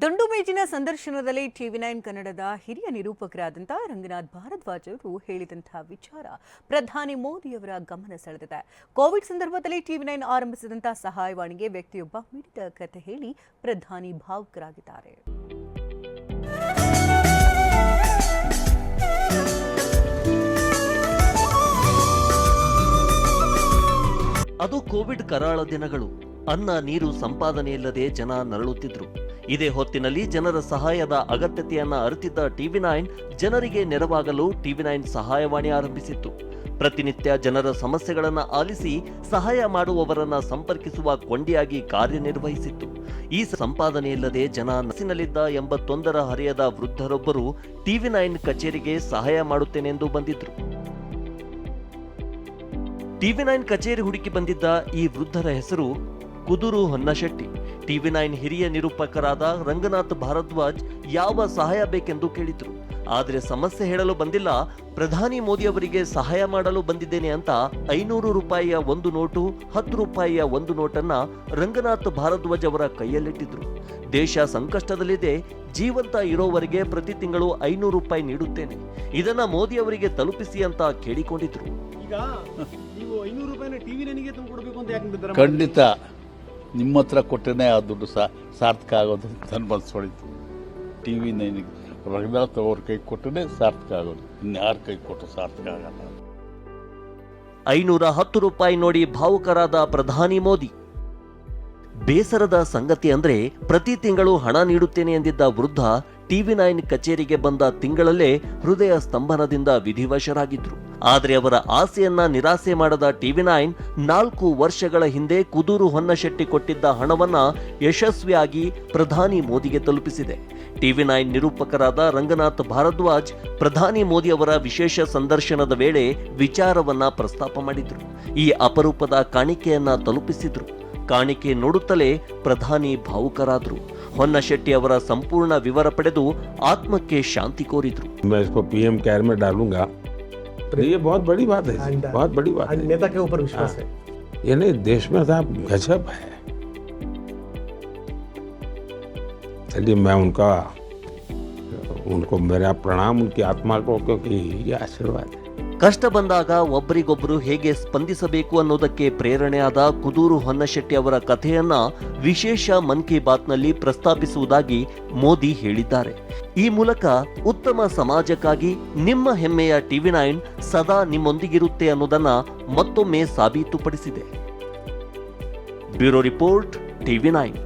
ದುಂಡು ಮೇಜಿನ ಸಂದರ್ಶನದಲ್ಲಿ ಟಿವಿ ನೈನ್ ಕನ್ನಡದ ಹಿರಿಯ ನಿರೂಪಕರಾದಂಥ ರಂಗನಾಥ್ ಭಾರದ್ವಾಜ್ ಅವರು ಹೇಳಿದಂತಹ ವಿಚಾರ ಪ್ರಧಾನಿ ಮೋದಿಯವರ ಗಮನ ಸೆಳೆದಿದೆ. ಕೋವಿಡ್ ಸಂದರ್ಭದಲ್ಲಿ ಟಿವಿ ನೈನ್ ಆರಂಭಿಸಿದಂತಹ ಸಹಾಯವಾಣಿಗೆ ವ್ಯಕ್ತಿಯೊಬ್ಬ ಮಿಡಿದ ಕಥೆ ಹೇಳಿ ಪ್ರಧಾನಿ ಭಾವುಕರಾಗಿದ್ದಾರೆ. ಅದು ಕೋವಿಡ್ ಕರಾಳ ದಿನಗಳು. ಅನ್ನ, ನೀರು ಸಂಪಾದನೆ ಇಲ್ಲದೆ ಜನ ನರಳುತ್ತಿದ್ರು. ಇದೇ ಹೊತ್ತಿನಲ್ಲಿ ಜನರ ಸಹಾಯದ ಅಗತ್ಯತೆಯನ್ನ ಅರಿತಿದ್ದ ಟಿವಿ ನೈನ್ ಜನರಿಗೆ ನೆರವಾಗಲು ಟಿವಿ ನೈನ್ ಸಹಾಯವಾಣಿ ಆರಂಭಿಸಿತ್ತು. ಪ್ರತಿನಿತ್ಯ ಜನರ ಸಮಸ್ಯೆಗಳನ್ನು ಆಲಿಸಿ ಸಹಾಯ ಮಾಡುವವರನ್ನ ಸಂಪರ್ಕಿಸುವ ಕೊಂಡಿಯಾಗಿ ಕಾರ್ಯನಿರ್ವಹಿಸಿತ್ತು. ಈ ಸಂಪಾದನೆಯಿಲ್ಲದೆ ಜನ ನಸಿನಲ್ಲಿದ್ದ ಎಂಬತ್ತೊಂದರ ಹರೆಯದ ವೃದ್ಧರೊಬ್ಬರು ಟಿವಿ ನೈನ್ ಕಚೇರಿಗೆ ಸಹಾಯ ಮಾಡುತ್ತೇನೆಂದು ಬಂದಿದ್ರು. ಟಿವಿ ನೈನ್ ಕಚೇರಿ ಹುಡುಕಿ ಬಂದಿದ್ದ ಈ ವೃದ್ಧರ ಹೆಸರು ಕುದುರು ಹೊನ್ನಶೆಟ್ಟಿ. ಟಿವಿ ನೈನ್ ಹಿರಿಯ ನಿರೂಪಕರಾದ ರಂಗನಾಥ್ ಭಾರದ್ವಾಜ್ ಯಾವ ಸಹಾಯ ಬೇಕೆಂದು ಕೇಳಿದ್ರು. ಆದರೆ ಸಮಸ್ಯೆ ಹೇಳಲು ಬಂದಿಲ್ಲ. ಪ್ರಧಾನಿ ಮೋದಿ ಅವರಿಗೆ ಸಹಾಯ ಮಾಡಲು ಬಂದಿದ್ದೇನೆ ಅಂತ ಐನೂರು ರೂಪಾಯಿಯ ಒಂದು ನೋಟು ಹತ್ತು ರೂಪಾಯಿಯ ಒಂದು ನೋಟನ್ನ ರಂಗನಾಥ್ ಭಾರದ್ವಾಜ್ ಅವರ ಕೈಯಲ್ಲಿಟ್ಟಿದ್ರು. ದೇಶ ಸಂಕಷ್ಟದಲ್ಲಿದೆ. ಜೀವಂತ ಇರೋವರೆಗೆ ಪ್ರತಿ ತಿಂಗಳು ಐನೂರು ರೂಪಾಯಿ ನೀಡುತ್ತೇನೆ. ಇದನ್ನ ಮೋದಿ ಅವರಿಗೆ ತಲುಪಿಸಿ ಅಂತ ಕೇಳಿಕೊಂಡಿದ್ರು. ಈಗ ನೀವು ಐನೂರು ರೂಪಾಯಿನ ಟಿವಿ ನನಗೆ ತಂದು ಕೊಡಬೇಕು ಅಂತ ಯಾಕೆ ಖಂಡಿತ. ನಿಮ್ಮ ಹತ್ರ ಕೊಟ್ಟರೆ ಆ ದುಡ್ಡು ಸಾ, ಸಾರ್ಥಕ ಆಗೋದು ನನ್ನ ಮನಸ್ಸು ಹೊಳಿತು. ಟಿ ವಿ ನೈನಿಗೆ ರಘುನಾಥ್ ಅವ್ರ ಕೈ ಕೊಟ್ಟರೆ ಸಾರ್ಥಕ ಆಗೋದು. ಇನ್ಯಾರ ಕೈ ಕೊಟ್ಟರು ಸಾರ್ಥಕ ಆಗಲ್ಲ. ಐನೂರ ಹತ್ತು ರೂಪಾಯಿ ನೋಡಿ ಭಾವುಕರಾದ ಪ್ರಧಾನಿ ಮೋದಿ. ಬೇಸರದ ಸಂಗತಿ ಅಂದ್ರೆ ಪ್ರತಿ ತಿಂಗಳು ಹಣ ನೀಡುತ್ತೇನೆ ಎಂದಿದ್ದ ವೃದ್ಧ ಟಿವಿ ನೈನ್ ಕಚೇರಿಗೆ ಬಂದ ತಿಂಗಳಲ್ಲೇ ಹೃದಯ ಸ್ತಂಭನದಿಂದ ವಿಧಿವಶರಾಗಿದ್ರು. ಆದರೆ ಅವರ ಆಸೆಯನ್ನ ನಿರಾಸೆ ಮಾಡದ ಟಿವಿ ನೈನ್ ನಾಲ್ಕು ವರ್ಷಗಳ ಹಿಂದೆ ಕುದೂರು ಹೊನ್ನಶೆಟ್ಟಿ ಕೊಟ್ಟಿದ್ದ ಹಣವನ್ನ ಯಶಸ್ವಿಯಾಗಿ ಪ್ರಧಾನಿ ಮೋದಿಗೆ ತಲುಪಿಸಿದೆ. ಟಿವಿ ನೈನ್ ನಿರೂಪಕರಾದ ರಂಗನಾಥ್ ಭಾರದ್ವಾಜ್ ಪ್ರಧಾನಿ ಮೋದಿ ಅವರ ವಿಶೇಷ ಸಂದರ್ಶನದ ವೇಳೆ ವಿಚಾರವನ್ನ ಪ್ರಸ್ತಾಪ ಮಾಡಿದ್ರು. ಈ ಅಪರೂಪದ ಕಾಣಿಕೆಯನ್ನ ತಲುಪಿಸಿದ್ರು. ಕಾಣಿಕೆ ನೋಡುತ್ತಲೇ ಪ್ರಧಾನಿ ಭಾವುಕರಾದ್ರು. ಹೊನ್ನಶೆಟ್ಟಿ ಅವರ ಸಂಪೂರ್ಣ ವಿವರ ಪಡೆದು ಆತ್ಮಕ್ಕೆ ಶಾಂತಿ ಕೋರಿದ್ರು मैं इसको पीएम केयर में डालूंगा तो ये बहुत बड़ी बात है And, uh, बहुत बड़ी बात आज है नेता के ऊपर विश्वास है ये नहीं देश में साहब गजब है चलिए मैं उनका उनको मेरा प्रणाम उनकी आत्मा को क्योंकि ये आशीर्वाद है ಕಷ್ಟ ಬಂದಾಗ ಒಬ್ಬರಿಗೊಬ್ಬರು ಹೇಗೆ ಸ್ಪಂದಿಸಬೇಕು ಅನ್ನೋದಕ್ಕೆ ಪ್ರೇರಣೆಯಾದ ಕುದೂರು ಹೊನ್ನಶೆಟ್ಟಿ ಅವರ ಕಥೆಯನ್ನ ವಿಶೇಷ ಮನ್ ಕಿ ಬಾತ್ನಲ್ಲಿ ಪ್ರಸ್ತಾಪಿಸುವುದಾಗಿ ಮೋದಿ ಹೇಳಿದ್ದಾರೆ. ಈ ಮೂಲಕ ಉತ್ತಮ ಸಮಾಜಕ್ಕಾಗಿ ನಿಮ್ಮ ಹೆಮ್ಮೆಯ ಟಿವಿ ನೈನ್ ಸದಾ ನಿಮ್ಮೊಂದಿಗಿರುತ್ತೆ ಅನ್ನೋದನ್ನ ಮತ್ತೊಮ್ಮೆ ಸಾಬೀತುಪಡಿಸಿದೆ. Bureau report TV nine.